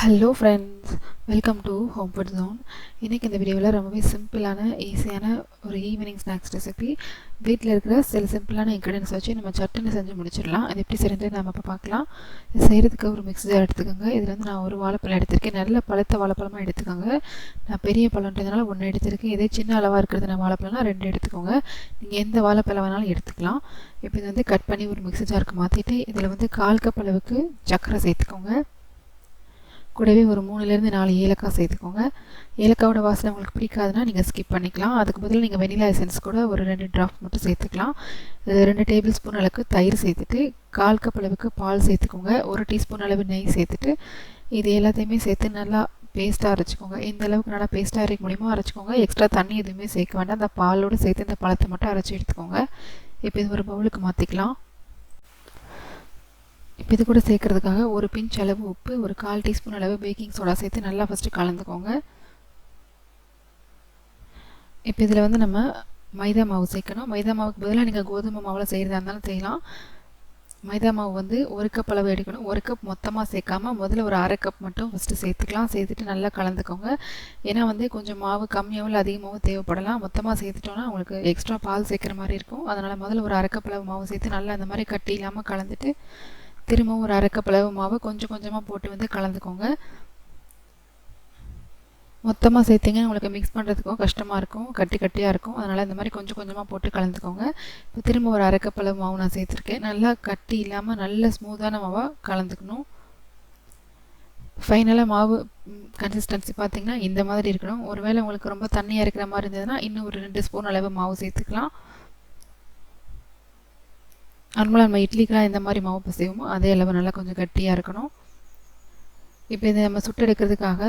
Hello friends welcome to home food zone இன்றைக்கி இந்த வீடியோவில் ரொம்பவே சிம்பிளான ஈஸியான ஒரு ஈவினிங் ஸ்நாக்ஸ் ரெசிபி வீட்டில் இருக்கிற சில சிம்பிளான இன்க்ரீடியன்ஸ் வச்சு நம்ம சட்டுன்னு செஞ்சு முடிச்சிடலாம். அது எப்படி செய்கிறது நம்ம இப்போ பார்க்கலாம். இது செய்கிறதுக்கு ஒரு மிக்ஸ் ஜார் எடுத்துக்கோங்க. இதில் வந்து நான் ஒரு வாழைப்பழம் எடுத்திருக்கேன். நல்ல பழுத்த வாழைப்பழமாக எடுத்துக்கோங்க. நான் பெரிய பழம்ன்றதுனால ஒன்று எடுத்திருக்கேன். இதே சின்ன அளவாக இருக்கிறது நான் வாழைப்பழம்னா ரெண்டு எடுத்துக்கோங்க. நீங்கள் எந்த வாழைப்பழம் வேணாலும் எடுத்துக்கலாம். இப்போ இது வந்து கட் பண்ணி ஒரு மிக்ஸ் ஜாருக்கு மாற்றிட்டு இதில் வந்து கால் கப் அளவுக்கு சர்க்கரை சேர்த்துக்கோங்க. கூடவே ஒரு மூணுலேருந்து நாலு ஏலக்காய் சேர்த்துக்கோங்க. ஏலக்காவோட வாசனை உங்களுக்கு பிடிக்காதுன்னா நீங்கள் ஸ்கிப் பண்ணிக்கலாம். அதுக்கு பதில் நீங்கள் வெனிலா எசன்ஸ் கூட ஒரு ரெண்டு ட்ராஃப்ட் மட்டும் சேர்த்துக்கலாம். ரெண்டு டேபிள் ஸ்பூன் அளவுக்கு தயிர் சேர்த்துட்டு கால் கப் அளவுக்கு பால் சேர்த்துக்கோங்க. ஒரு டீஸ்பூன் அளவு நெய் சேர்த்துட்டு இது எல்லாத்தையுமே சேர்த்து நல்லா பேஸ்ட்டாக அரைச்சிக்கோங்க. எந்த அளவுக்கு நல்லா பேஸ்ட்டாக அரைக்க முடியுமோ அரைச்சிக்கோங்க. எக்ஸ்ட்ரா தண்ணி எதுவுமே சேர்க்க வேண்டாம். அந்த பாலோடு சேர்த்து இந்த பழத்தை மட்டும் அரைச்சி எடுத்துக்கோங்க. இப்போ இது ஒரு பவுலுக்கு மாற்றிக்கலாம் இப்போ இது கூட சேர்க்குறதுக்காக ஒரு பிஞ்ச் அளவு உப்பு ஒரு கால் டீஸ்பூன் அளவு பேக்கிங் சோடா சேர்த்து நல்லா ஃபஸ்ட்டு கலந்துக்கோங்க. இப்போ இதில் வந்து நம்ம மைதா மாவு சேர்க்கணும். மைதா மாவுக்கு பதிலாக நீங்கள் கோதுமை மாவில் செய்கிறதா இருந்தாலும் செய்யலாம். மைதா மாவு வந்து ஒரு கப் அளவு எடுக்கணும். ஒரு கப் மொத்தமாக சேர்க்காம முதல்ல ஒரு அரை கப் மட்டும் ஃபஸ்ட்டு சேர்த்துக்கலாம். சேர்த்துட்டு நல்லா கலந்துக்கோங்க. ஏன்னா வந்து கொஞ்சம் மாவு கம்மியாகவும் இல்லை அதிகமாகவும் தேவைப்படலாம். மொத்தமாக சேர்த்துட்டோன்னா உங்களுக்கு எக்ஸ்ட்ரா பால் சேர்க்குற மாதிரி இருக்கும். அதனால் முதல்ல ஒரு அரை கப் அளவு மாவு சேர்த்து நல்லா அந்த மாதிரி கட்டி இல்லாமல் கலந்துட்டு திரும்பவும் ஒரு அரைக்க அளவு மாவை கொஞ்சம் கொஞ்சமாக போட்டு வந்து கலந்துக்கோங்க. மொத்தமாக சேர்த்திங்க உங்களுக்கு மிக்ஸ் பண்ணுறதுக்கும் கஷ்டமாக இருக்கும் கட்டி கட்டியாக இருக்கும். அதனால் இந்த மாதிரி கொஞ்சம் கொஞ்சமாக போட்டு கலந்துக்கோங்க. இப்போ திரும்ப ஒரு அரைக்கப்பளவு மாவு நான் சேர்த்துருக்கேன். நல்லா கட்டி இல்லாமல் நல்ல ஸ்மூத்தான மாவாக கலந்துக்கணும். ஃபைனலாக மாவு கன்சிஸ்டன்சி பார்த்திங்கன்னா இந்த மாதிரி இருக்கணும். ஒருவேளை உங்களுக்கு ரொம்ப தண்ணியாக இருக்கிற மாதிரி இருந்ததுன்னா இன்னும் ஒரு ரெண்டு ஸ்பூன் அளவு மாவு சேர்த்துக்கலாம். நார்மலாக நம்ம இட்லிக்கெலாம் எந்த மாதிரி மாவு பசைவோமோ அதே அளவு நல்லா கொஞ்சம் கட்டியாக இருக்கணும். இப்போ இதை நம்ம சுட்டு எடுக்கிறதுக்காக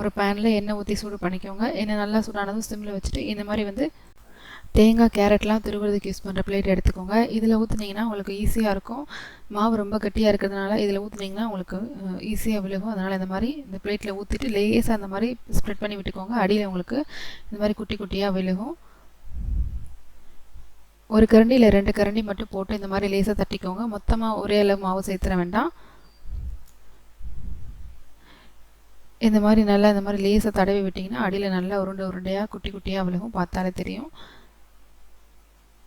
ஒரு பேனில் எண்ணெய் ஊற்றி சூடு பண்ணிக்கோங்க. எண்ணெய் நல்லா சூடானதும் சிம்மில் வச்சுட்டு இந்த மாதிரி வந்து தேங்காய் கேரட்லாம் திருவுறதுக்கு யூஸ் பண்ணுற பிளேட் எடுத்துக்கோங்க. இதில் ஊற்றுனீங்கன்னா உங்களுக்கு ஈஸியாக இருக்கும். மாவு ரொம்ப கட்டியாக இருக்கிறதுனால இதில் ஊற்றுனீங்கன்னா உங்களுக்கு ஈஸியாக விழுகும். அதனால் இந்த மாதிரி இந்த பிளேட்டில் ஊற்றிட்டு லேஸாக அந்த மாதிரி ஸ்ப்ரெட் பண்ணி விட்டுக்கோங்க. அடியில் உங்களுக்கு இந்த மாதிரி குட்டி குட்டியாக விழுகும். ஒரு கரண்டியில் ரெண்டு கரண்டி மட்டும் போட்டு இந்த மாதிரி லேசாக தட்டிக்கோங்க. மொத்தமாக ஒரே அளவு மாவு சேர்த்துட வேண்டாம். இந்த மாதிரி நல்லா இந்த மாதிரி லேசாக தடவி விட்டிங்கன்னா அடியில் நல்லா உருண்டை உருண்டையாக குட்டி குட்டியாக விழுகும். பார்த்தாலே தெரியும்.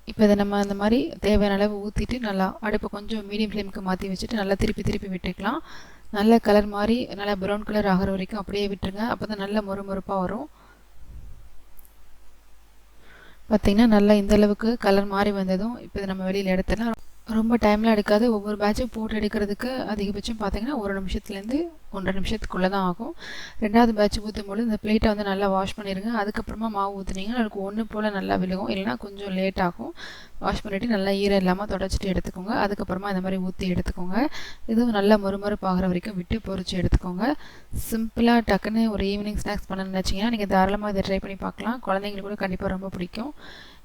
இப்போ இதை நம்ம அந்த மாதிரி தேவையான அளவு ஊற்றிட்டு நல்லா அடுப்பை கொஞ்சம் மீடியம் ஃப்ளேமுக்கு மாற்றி வச்சுட்டு நல்லா திருப்பி திருப்பி விட்டுக்கலாம். நல்ல கலர் மாதிரி நல்லா ப்ரௌன் கலர் ஆகிற வரைக்கும் அப்படியே விட்டுருங்க. அப்போ தான் நல்லா மொறு மொறுப்பாக வரும். பார்த்திங்கன்னா நல்லா இந்த அளவுக்கு கலர் மாறி வந்ததும் இப்போ நம்ம வெளியில் எடுத்துடலாம். ரொம்ப டைம்லாம் எடுக்காது. ஒவ்வொரு பேட்சும் போட்டு எடுக்கிறதுக்கு அதிகபட்சம் பார்த்திங்கன்னா ஒரு நிமிஷத்துலேருந்து ஒன்றரை நிமிஷத்துக்குள்ளே தான் ஆகும். ரெண்டாவது பேட்ச் ஊற்றும் போது இந்த பிளேட்டை வந்து நல்லா வாஷ் பண்ணிடுங்க அதுக்கப்புறமா மாவு ஊற்றுனீங்கன்னா அதுக்கு ஒன்று போல் நல்லா விழுகும். இல்லைனா கொஞ்சம் லேட் ஆகும். வாஷ் பண்ணிவிட்டு நல்லா ஈரம் இல்லாமல் தொடச்சிட்டு எடுத்துக்கோங்க. அதுக்கப்புறமா இந்த மாதிரி ஊற்றி எடுத்துக்கோங்க. இதுவும் நல்லா மறுமறுப்பாகிற வரைக்கும் விட்டு பொறிச்சு எடுத்துக்கோங்க. சிம்பிளாக டக்குன்னு ஒரு ஈவினிங் ஸ்நாக்ஸ் பண்ண நினச்சிங்கன்னா நீங்கள் தாராளமாக இதை ட்ரை பண்ணி பார்க்கலாம். குழந்தைங்களுக்கு கூட கண்டிப்பாக ரொம்ப பிடிக்கும்.